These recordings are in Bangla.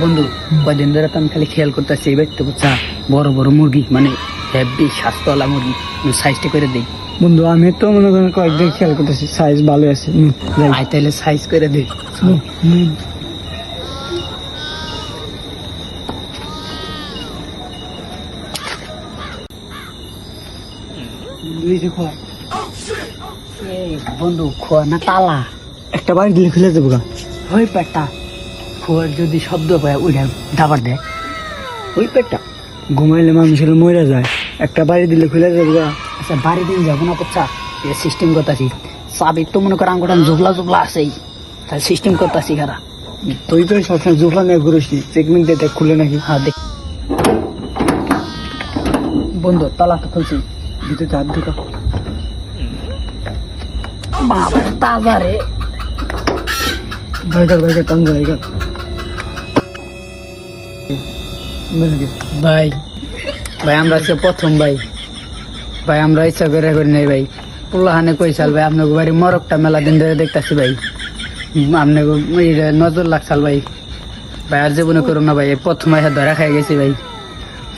বন্ধু কয়দিন ধরে তো আমি খালি খেয়াল করতেছি এই ব্যক্তি বুঝছা বড় বড় মুরগি মানে হেভি স্বাস্থ্যওয়ালা মুরগি সাইজটা করে দিই। বন্ধু আমি তো মনে করেন কয়েকদিন খেয়াল করতেছি সাইজ ভালো আছে। আই তাহলে সাইজ করে দিই। বন্ধু, খোয়া। না তালা? একটা বাড়ি দিলে খুলে দেবো গা। ওই পেটটা খোয়ার যদি শব্দ পায় ওইটা দাবার দেয়। ওই পেটটা। ঘুমাইলে মানুষের মরে যায়। একটা বাড়ি দিলে খুলে যাব আচ্ছা বাড়ি দিন যাব না বাচ্চা এ সিস্টেম করতেছি। চাবি তো মনে করো আঙ্গুটান জুগলা জুগলা আছেই। তাই সিস্টেম করতেছি খারা। তুই তো সবসময় জোফলা নিয়ে ঘুরিস চেকমিন দিয়ে দেখ, খুলে নাকি। হ্যাঁ দেখ। বন্ধু, তালা তো খুলছি। ভিতরে হাত ঢুকা বাবা, তাজা রে। ভাইকার ভাইকার টান ভাইকার ভাই। ভাই আমরা আজকে প্রথম ভাই। ভাই আমরা ইচ্ছা করে করি নাই ভাই। পোলাহানে কইসাল ভাই আপনাকে বাড়ি মরকটা মেলা দিন ধরে দেখতাছি ভাই। আপনাকে এইটা নজর লাগছাল ভাই। ভাই আর জীবনে করো না ভাই এই প্রথম এসে ধরা খাই গেছি ভাই।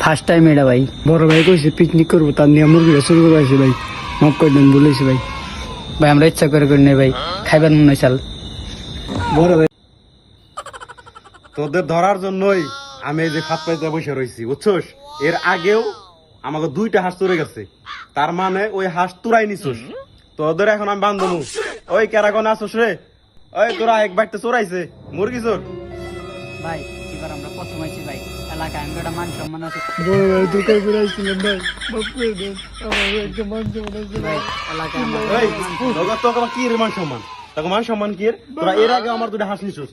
ফার্স্ট টাইম এটা ভাই। বড় ভাই কইছে পিকনিক করব তার নিয়ে মুরগিটা শুরু করে আসি ভাই। মাফ করে দেন বলেছি ভাই। ভাই আমরা ইচ্ছা করে করি নাই ভাই। খাইবার মনে চাল বড় ভাই। তোদের ধরার জন্যই আমি এই যে ফাত পাইতে বসে রয়েছি বুঝছস? এর আগেও আমাকে দুইটা হাঁস চড়ে গেছে। তার মানে ওই হাঁস তুরাই নিছস। তোদের এখন আমি বান্ধবু। ওই কেরাগনে আসোস রে। ওই তোরা এক বাড়িতে চড়াইছে মুরগি চোর। ভাই এবার আমরা প্রথম আইছি ভাই। এলাকায় আমি একটা মান সম্মান আছে। বড় ভাই দুটাই করে ভাই। মাফ করে দেন। আমার একটা মান যেমন আছে ভাই। এলাকায় আমরা এই তোকে তোকে কি রে মান সম্মান? তোকে মান সম্মান কি? তোরা এর আগে আমার দুটো হাঁস নিছস।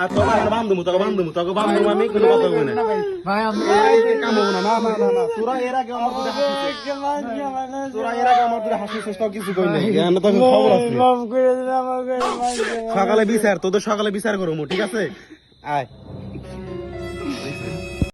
আর তোকে এখন বান্ধবু তোকে বান্ধবু তোকে বান্ধবু আমি কোনো কথা বলব না। ভাই আমি কাম হব না না না তোরা এর আগে আমার দুটো হাঁস নিছস। তোরা এর আগে আমার দুটো হাঁস নিছস তো কিছু কই না জ্ঞান তো খবর আছে। মাফ করে দিন আমাকে সকালে বিচার তোদের সকালে বিচার করব ঠিক আছে? আয়।